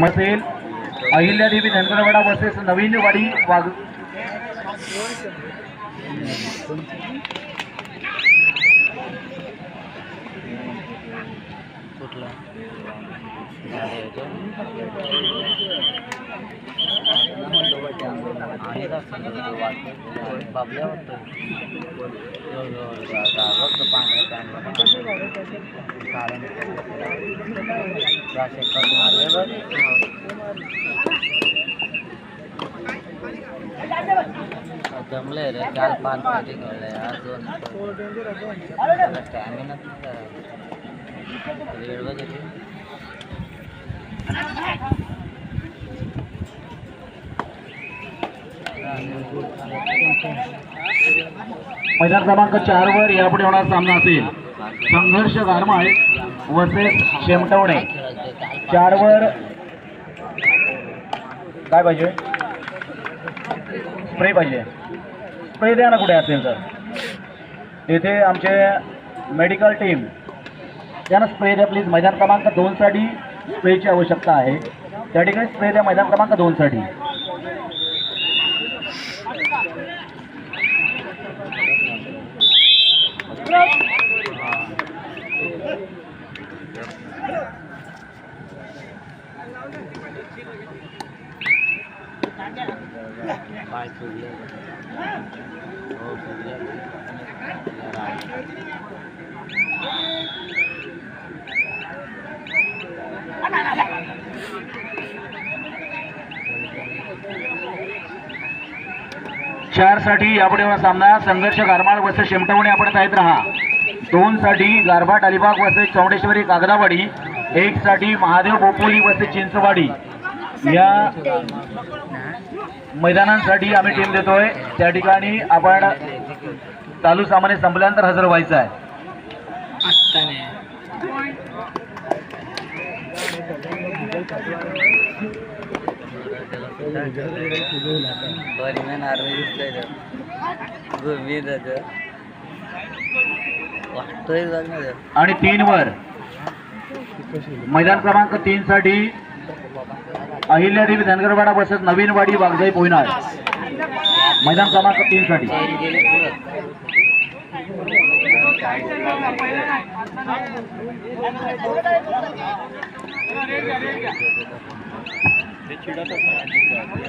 मसेल Ahilyadevi Dhangarwada versus Navin Wadi वाघ कुठला बाबल्या वाटतं जमले रे काल पाच पाठी खेळले आज दोन स्टॅमिना वेळ बघितली मैदान क्रमांक चार वर यापुढे होणार सामना असेल. संघर्ष गारमाळ वर्सेस शेमटवणे. चारवर काय पाहिजे? स्प्रे पाहिजे. स्प्रे द्या ना कुठे असेल तर. तेथे आमचे मेडिकल टीम त्यांना स्प्रे द्या प्लीज. मैदान क्रमांक दोनसाठी स्प्रेची आवश्यकता आहे. त्या ठिकाणी स्प्रे द्या मैदान क्रमांक दोनसाठी. चारसाठी यापुढे सामना. संघर्ष गारमाळ वसे शेमटवणे आपण पाहत राहा. दोन साठी गारभाट अलिबाग वसे चौंडेश्वरी कागदावाडी. एकसाठी महादेव बोपोली वसे चिंचवाडी. या मैदानांसाठी आम्ही टीम देतोय. त्या ठिकाणी आपण चालू सामान्य संपल्यानंतर हजर व्हायचं आहे. Thank you. आर्मी दिसतंय घुमी त्याचं वाटतोय बघ आणि तीन वर. मैदान क्रमांक तीन साठी अहिल्यादेवी धनगरवाडा बसत नवीन वाडी वागजाई पोहणार मैदान क्रमांक तीन साठी. चैन गेली पुढं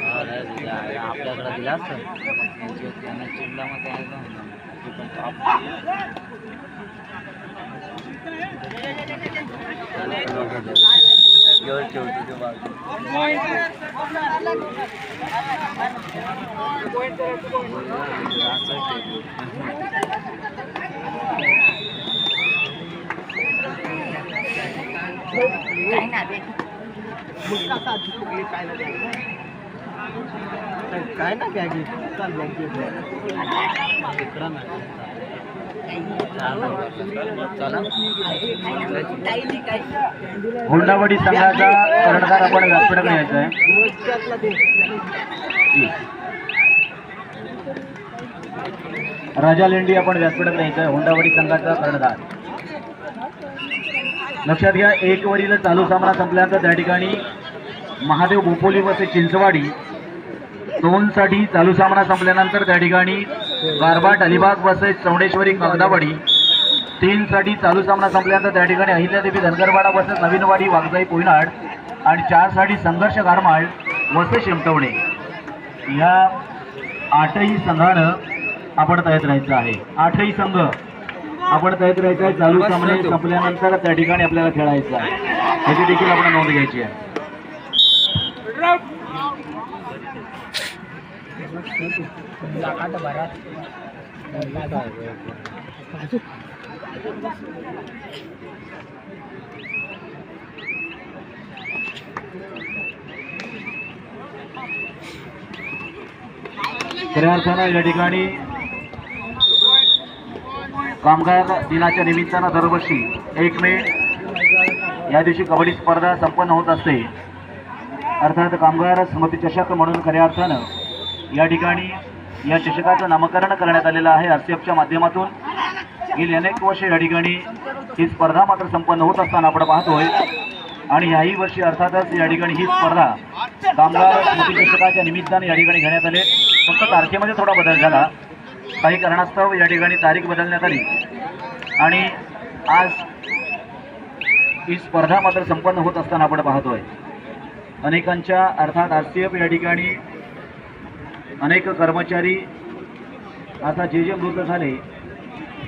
हा, नाही दिला. आपल्याकडे दिला असतं त्यांना चिडला मग काय घेऊन ठेवतो ते काय ना बॅग चाल बॅग इकडं ना. चला. संघाचा कर्णधार आपण व्यासपीठाकडे घ्यायचा आहे राजा लेंडी आपण व्यासपीठाकडे घ्यायचा आहे हुंडावडी संघाचा कर्णधार. लक्षात घ्या एक वरील चालू सामना संपल्यानंतर त्या ठिकाणी महादेव भोपोली वसे चिंचवाडी दोनसाठी चालू सामना संपल्यानंतर त्या ठिकाणी गारबाट अलिबाग वसे चौंडेश्वरी कागदावाडी तीनसाठी चालू सामना संपल्यानंतर त्या ठिकाणी अहिल्यादेवी धनगरवाडा वर्सेस नवीनवाडी वागजाई कोयनाड आणि चारसाठी संघर्ष गारमाळ वसे शिमटवणे. या आठही संघानं आपण तयार राहायचं आहे. आठही संघ आपण तयार राहायचं आहे. चालू सामने संपल्यानंतर त्या ठिकाणी आपल्याला खेळायचं आहे. याची देखील आपण नोंद घ्यायची आहे. खऱ्या अर्थानं या ठिकाणी कामगार दिनाच्या निमित्तानं दरवर्षी एक मे या दिवशी कबड्डी स्पर्धा संपन्न होत असते. अर्थात कामगार स्मृती चषक म्हणून खऱ्या अर्थानं या ठिकाणी या चषकाचं नामकरण करण्यात आलेलं आहे. आरसीएफच्या माध्यमातून गेली अनेक वर्षे या ठिकाणी ही स्पर्धा मात्र संपन्न होत असताना आपण पाहतोय. आणि याही वर्षी अर्थातच या ठिकाणी ही स्पर्धा कामगार स्मृती चषकाच्या निमित्ताने या ठिकाणी घेण्यात आले. फक्त तारखेमध्ये थोडा बदल झाला. काही कारणास्तव या ठिकाणी तारीख बदलण्यात आली. आणि आज ही स्पर्धा मात्र संपन्न होत असताना आपण पाहतोय. अनेकांच्या अर्थात आर सी एफ या ठिकाणी अनेक कर्मचारी आता जे जे मृत झाले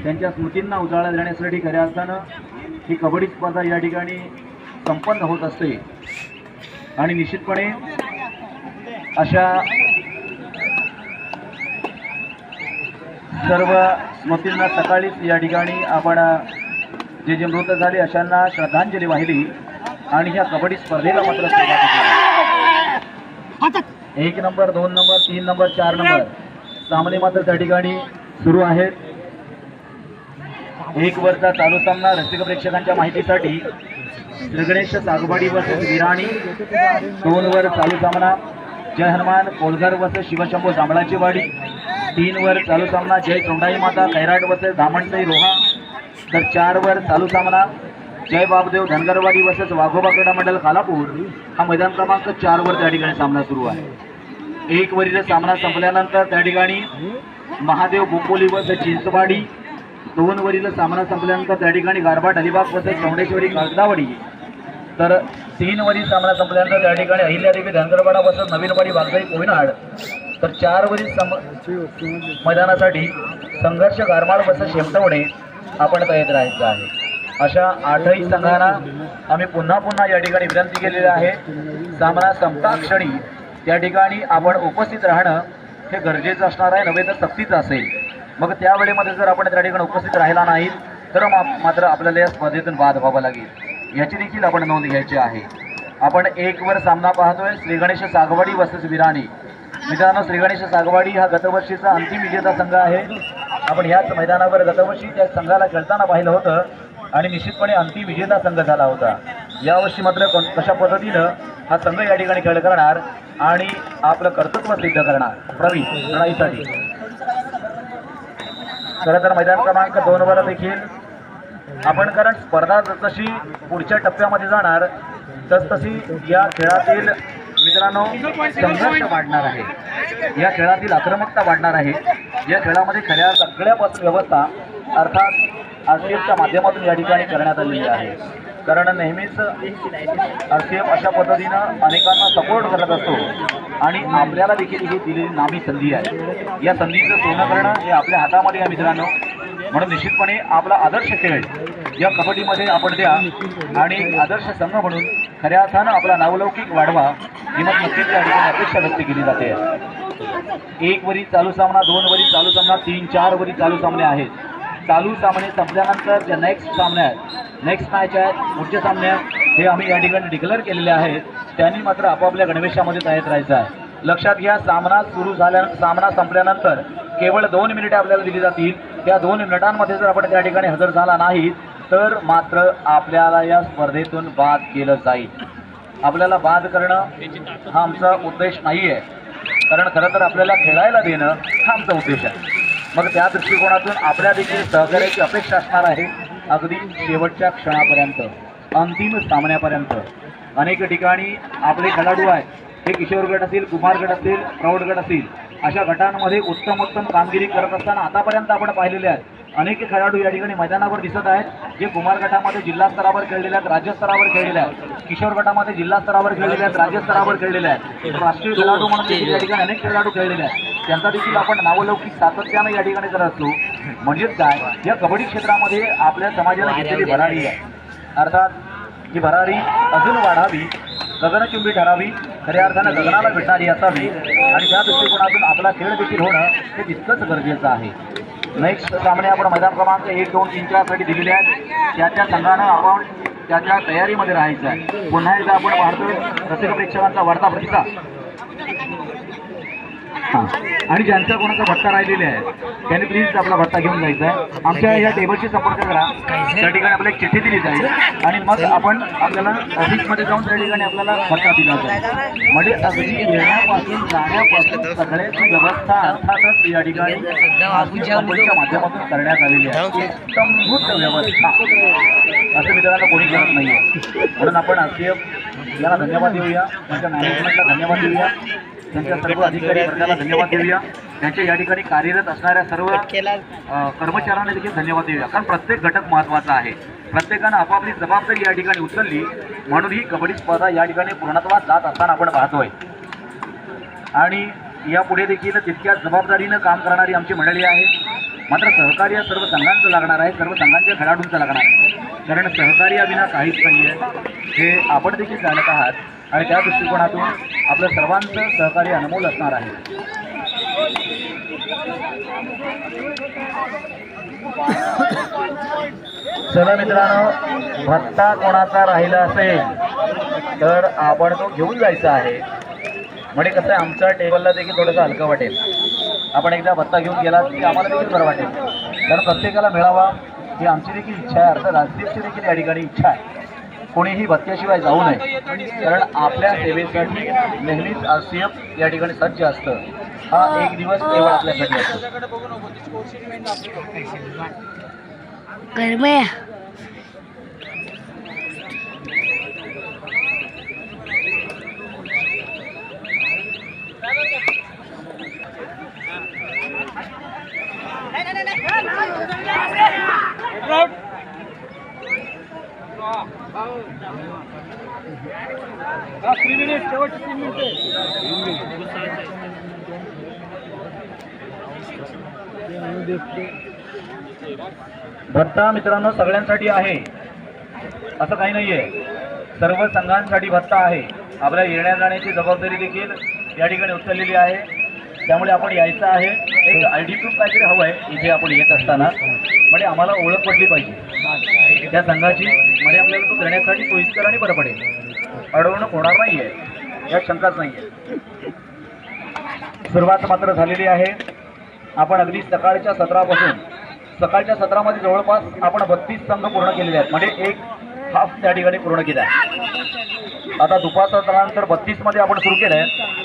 त्यांच्या स्मृतींना उजाळा देण्यासाठी खऱ्या अर्थानं ही कबड्डी स्पर्धा या ठिकाणी संपन्न होत असते. आणि निश्चितपणे अशा सर्व स्मृतींना सकाळीच या ठिकाणी आपण जे जे मृत झाले अशांना श्रद्धांजली वाहिली आणि ह्या कबड्डी स्पर्धेला मात्र सुरुवात एक नंबर दोन नंबर तीन नंबर चार नंबर. सामने मात्र त्या ठिकाणी सुरू आहेत. एक वरचा चालू सामना रसिक प्रेक्षकांच्या माहितीसाठी. श्रीगणेश सागवाडी वर्सेस विराणी. दोन वर चालू सामना. जय हनुमान कोलघर वर्सेस शिवशंभू जांभळाची वाडी. तीन वर चालू सामना. जय चोंडाई माता कैराट वसेस धामणसाई रोहा. तर चार वर चालू सामना. जय बाबदेव धनगरवाडी वसेस वाघोबा क्रीडा मंडल खालापूर. हा मैदान क्रमांक चार वर त्या ठिकाणी सामना सुरू आहे. एक वरील सामना संपल्यानंतर त्या ठिकाणी महादेव बोपोली वस चिंचवाडी. दोन वरील सामना संपल्यानंतर त्या ठिकाणी गारबाट अलिबाग वसेस चौंडेश्वरी कागदावाडी. तर तीन वरील सामना संपल्यानंतर त्या ठिकाणी अहिल्यादेवी धनगरवाडा वसत नवीनवाडी वाघजाई कोविनाड. तर चार वरील सम मैदानासाठी संघर्ष गारमाळ बस शेमटवडे आपण तयार राहायचं आहे. अशा आठही संघांना आम्ही पुन्हा पुन्हा या ठिकाणी विनंती केलेली आहे. सामना संपता क्षणी त्या ठिकाणी आपण उपस्थित राहणं हे गरजेचं असणार आहे. नव्हे तर सक्तीचं असेल. मग त्यावेळेमध्ये जर आपण त्या ठिकाणी उपस्थित राहिला नाही तर मात्र आपल्याला या स्पर्धेतून बाद व्हावा लागेल. याची देखील आपण नोंद घ्यायची आहे. आपण एक वर सामना पाहतोय. श्री गणेश सागवाडी वर्सेस विराणी. मित्रांनो त्रिगणेश सागवाडी हा गतवर्षीचा अंतिम विजेता संघ आहे. आपण ह्याच मैदानावर गतवर्षी त्या संघाला खेळताना पाहिलं होतं आणि निश्चितपणे अंतिम विजेता संघ झाला होता. यावर्षी मात्र कोण- कशा पद्धतीनं हा संघ या ठिकाणी खेळ करणार आणि आपलं कर्तृत्व सिद्ध करणार? प्रवीण लढाईसाठी खरं तर मैदान क्रमांक दोन वर देखील आपण कारण स्पर्धा जशी पुढच्या टप्प्यामध्ये जाणार तसतशी या खेळातील मित्रांनो संघर्ष वाढणार आहे. या खेळातील आक्रमकता वाढणार आहे. या खेळामध्ये खऱ्या सगळ्यापासून व्यवस्था अर्थात आर सी एफच्या माध्यमातून या ठिकाणी करण्यात आलेली आहे. कारण नेहमीच आर सी एफ अशा पद्धतीनं अनेकांना सपोर्ट करत असतो आणि आपल्याला देखील ही दिलेली नामी संधी आहे. या संधीचं सोनं करणं हे आपल्या हातामध्ये आहे मित्रांनो. म्हणून निश्चितपणे आपला आदर्श खेळ या कबड्डीमध्ये आपण द्या आणि आदर्श संघ म्हणून खऱ्या अर्थानं आपला नावलौकिक वाढवा ही मग नक्कीच या ठिकाणी अपेक्षा व्यक्त केली जाते. एक वरी चालू सामना दोन वरी चालू सामना तीन चार वरी चालू सामने आहेत. चालू सामने संपल्यानंतर ज्या नेक्स्ट सामने आहेत नेक्स्ट मॅच आहेत पुढचे सामने आहेत हे आम्ही या ठिकाणी डिक्लेअर केलेले आहेत. त्यांनी मात्र आपापल्या गणवेशामध्ये तयार राहायचं आहे. लक्षात घ्या सामना सुरू झाल्या सामना संपल्यानंतर केवळ दोन मिनिटे आपल्याला दिली जातील. त्या दोन मिनिटांमध्ये जर आपण त्या ठिकाणी हजर झाला नाही तर मात्र आपल्याला या स्पर्धेतून बाद केलं जाईल. आपल्याला बाद करणं हा आमचा उद्देश नाही आहे कारण खरं तर आपल्याला खेळायला देणं हा आमचा उद्देश आहे. मग त्या दृष्टिकोनातून आपल्या देखील सहकार्याची अपेक्षा असणार आहे. अगदी शेवटच्या क्षणापर्यंत अंतिम सामन्यापर्यंत. अनेक ठिकाणी आपले खेळाडू आहेत. हे किशोर गट असतील कुमार गट असतील प्रौढ गट असतील अशा गटांमध्ये उत्तम उत्तम कामगिरी करत असताना आतापर्यंत आपण पाहिलेले आहेत. अनेक खेळाडू या ठिकाणी मैदानावर दिसत आहेत जे कुमार गटामध्ये जिल्हा स्तरावर खेळलेले आहेत राज्य स्तरावर खेळलेले आहेत. किशोर गटामध्ये जिल्हा स्तरावर खेळलेले आहेत राज्य स्तरावर खेळलेले आहेत. राष्ट्रीय खेळाडू म्हणून या ठिकाणी अनेक खेळाडू खेळलेले आहेत. त्यांचा देखील आपण नावलौकिक सातत्यानं या ठिकाणी करत असतो म्हणजेच काय? या कबड्डी क्षेत्रामध्ये आपल्या समाजाला घेतलेली भरारी आहे. अर्थात ही भरारी अजून वाढावी गगनचुंबी ठरावी खऱ्या अर्थानं गगनाला भेटणारी असावी. आणि त्या दृष्टिकोनातून आपला खेळ देखील होणं हे तितकंच गरजेचं आहे. नेक्स्ट सामने आपण मैदान क्रमांक एक दोन तीन चारसाठी दिलेले आहेत. त्या त्या संघानं आपण त्याच्या तयारीमध्ये राहायचं आहे. पुन्हा एकदा आपण पाहतोय रसिक प्रेक्षकांचा वाढता प्रतिसाद. हां. आणि ज्यांचा कोणाचा भत्ता राहिलेला आहे त्यांनी प्लीज आपला भत्ता घेऊन जायचा आहे. आमच्या या टेबलशी संपर्क करा. त्या ठिकाणी आपल्याला एक चिठ्ठी दिली जाईल. आणि मग आपण आपल्याला ऑफिसमध्ये जाऊन त्या ठिकाणी आपल्याला भत्ता दिला जाईल. म्हणजे अगदी येण्यापासून जाण्यापासून सगळ्याची व्यवस्था अर्थातच या ठिकाणी कंपनीच्या माध्यमातून करण्यात आलेली आहे. उत्तमभूत व्यवस्था. असं मित्रांना कोणी करत नाहीये. म्हणून आपण आरसीएफ याला धन्यवाद देऊया. त्यांच्या मॅनेजमेंटला धन्यवाद देऊया. त्यांच्या सर्व अधिकारी वर्गाला धन्यवाद देऊया. त्यांच्या या ठिकाणी कार्यरत असणाऱ्या सर्व कर्मचाऱ्यांना देखील धन्यवाद देऊया. कारण प्रत्येक घटक महत्त्वाचा आहे. प्रत्येकानं आपापली जबाबदारी या ठिकाणी उचलली म्हणून ही कबड्डी स्पर्धा या ठिकाणी पूर्णत्वात जात असताना आपण पाहतोय. आणि यापुढे देखील तितक्याच जबाबदारीनं काम करणारी आमची मंडळी आहे. मात्र सहकार्य सर्व संघांचं लागणार आहे. सर्व संघांच्या खेळाडूंचं लागणार आहे. कारण सहकार्याविना काहीच नाही आहे हे आपण देखील जाणत आहात. आणि त्या दृष्टिकोनातून आपलं सर्वांचं सहकार्य अनमोल असणार आहे. चला मित्रांनो भत्ता कोणाचा राहिला असेल तर आपण तो घेऊन जायचा आहे. म्हणजे कसं आहे आमच्या टेबलला देखील थोडंसं हलकं वाटेल. आपण एकदा भत्ता घेऊन गेला की आम्हाला देखील बरं वाटेल. कारण प्रत्येकाला मिळावा ही आमची देखील इच्छा आहे. अर्थात राजदीपची देखील या ठिकाणी इच्छा आहे. कोणीही भत्त्याशिवाय जाऊ नये. कारण आपल्या सेवेसाठी नेहमीच आर सी एफ या ठिकाणी सज्ज असतं. हा एक दिवस केवळ आपल्यासाठी असतो. भत्ता मित्रांनो सगळ्यांसाठी आहे. असं काही नाहीये. सर्व संघांसाठी भत्ता आहे. आपल्या येण्या जाण्याची जबाबदारी देखील या ठिकाणी उचललेली आहे. त्यामुळे आपण यायचं आहे. एक आय डी प्रूफ काहीतरी हवं आहे इथे आपण येत असताना. म्हणजे आम्हाला ओळख पडली पाहिजे. त्या संघाची म्हणजे आपल्याला तो करण्यासाठी सोयीस्कर आणि बरं पडेल. अडवणूक होणार नाही आहे यात शंकाच नाहीये. सुरुवात मात्र झालेली आहे. आपण अगदी सकाळच्या सत्रापासून सकाळच्या सत्रामध्ये जवळपास आपण बत्तीस संघ पूर्ण केलेले आहेत. म्हणजे एक हाफ त्या ठिकाणी पूर्ण केला आहे. आता दुपारचा त्यानंतर बत्तीसमध्ये आपण सुरू केलं आहे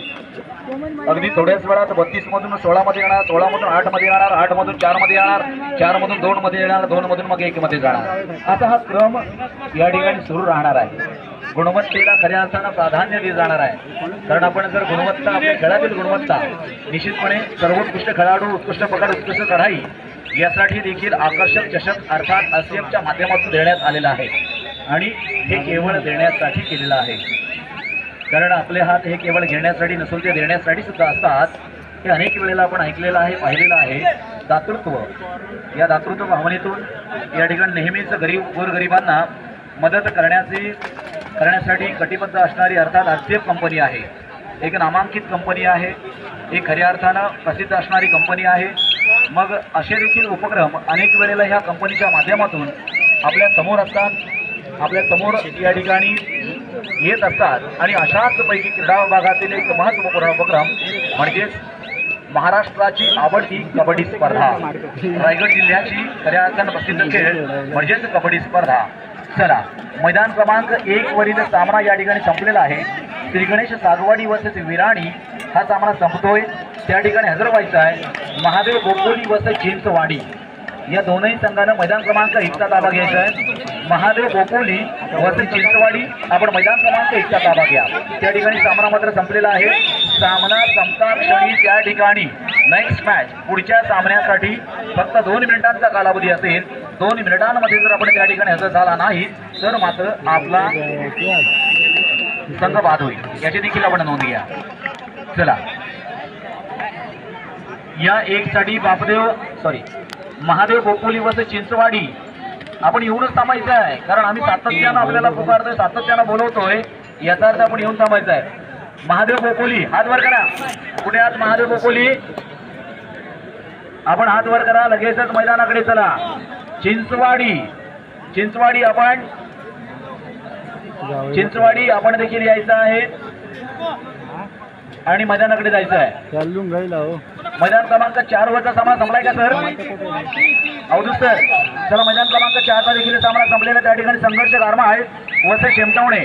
अगदी थोड्याच वेळात बत्तीस मधून सोळा मध्ये येणार सोळा मधून आठमध्ये येणार आठ मधून चारमध्ये येणार चार मधून दोन मध्ये येणार दोन मधून मग एक मध्ये जाणार. आता हा क्रम या ठिकाणी सुरू राहणार आहे. गुणवत्तेला खऱ्या अर्थानं प्राधान्य दिलं जाणार आहे. कारण आपण जर गुणवत्ता आपल्या खेळातील गुणवत्ता निश्चितपणे सर्वोत्कृष्ट खेळाडू उत्कृष्ट प्रकार उत्कृष्ट कढाई यासाठी देखील आकर्षक चषक अर्थात आसिएफच्या माध्यमातून देण्यात आलेला आहे. आणि हे केवळ देण्यासाठी केलेलं आहे. कारण आपले हात हे केवळ घेण्यासाठी नसून ते देण्यासाठी सुद्धा असतात. हे अनेक वेळेला आपण ऐकलेलं आहे पाहिलेलं आहे. दातृत्व. या दातृत्व भावनेतून या ठिकाणी नेहमीच गरीब गोरगरिबांना मदत करण्याची करण्यासाठी कटिबद्ध असणारी अर्थात आर कंपनी आहे. एक नामांकित कंपनी आहे. एक खऱ्या अर्थानं प्रसिद्ध असणारी कंपनी आहे. मग असे देखील उपक्रम अनेक वेळेला ह्या कंपनीच्या माध्यमातून आपल्यासमोर असतात. आपल्यासमोर या ठिकाणी येत असतात. आणि अशाच पैकी क्रीडा विभागातील एक महत्त्वपूर्ण उपक्रम म्हणजेच महाराष्ट्राची आवडती कबड्डी स्पर्धा. रायगड जिल्ह्याची खऱ्या अर्थानं प्रसिद्ध खेळ म्हणजेच कबड्डी स्पर्धा. चला मैदान क्रमांक एक वरील सामना या ठिकाणी संपलेला आहे. श्री गणेश सागवाडी वर्सेस विराणी हा सामना संपतोय. त्या ठिकाणी हजर व्हायचा आहे महादेव गोपोली वर्सेस चिंचवाडी या दोनही संघानं मैदान क्रमांक एकचा ताबा घ्यायचा आहे. महादेव गोकुली वसई चिंचवाडी आपण मैदान क्रमांक एकचा ताबा घ्या. त्या ठिकाणी सामना मात्र संपलेला आहे. सामना संपता क्षणी त्या ठिकाणी नेक्स्ट मॅच पुढच्या सामन्यासाठी फक्त दोन मिनिटांचा कालावधी असेल. दोन मिनिटांमध्ये जर आपण त्या ठिकाणी हजर झाला नाही तर मात्र आपला संघ बाद होईल. याची देखील आपण नोंद घ्या. चला. या एक साठी बापदेव सॉरी महादेव गोकुली वस चिंचवाडी. आपण येऊनच थांबायचं आहे. कारण आम्ही सातत्यानं आपल्याला पुकारतोय सातत्यानं बोलवतोय. याचा अर्थ आपण येऊन थांबायचं आहे. महादेव गोकुली हात वर करा. कुठे आज महादेव गोकुली. आपण हात वर करा लगेचच मैदानाकडे चला. चिंचवाडी. चिंचवाडी आपण चिंचवाडी आपण देखील यायचं आहे. आणि मैदानाकडे जायचं आहे. चालून गाईला हो मैदान क्रमांक चार वरचा सामना संपलाय का सर? अवधूत सर चला मैदान क्रमांक चारचा देखील सामना संपलेला त्या ठिकाणी संघर्ष गारमा आहे वसे शेमटवणे.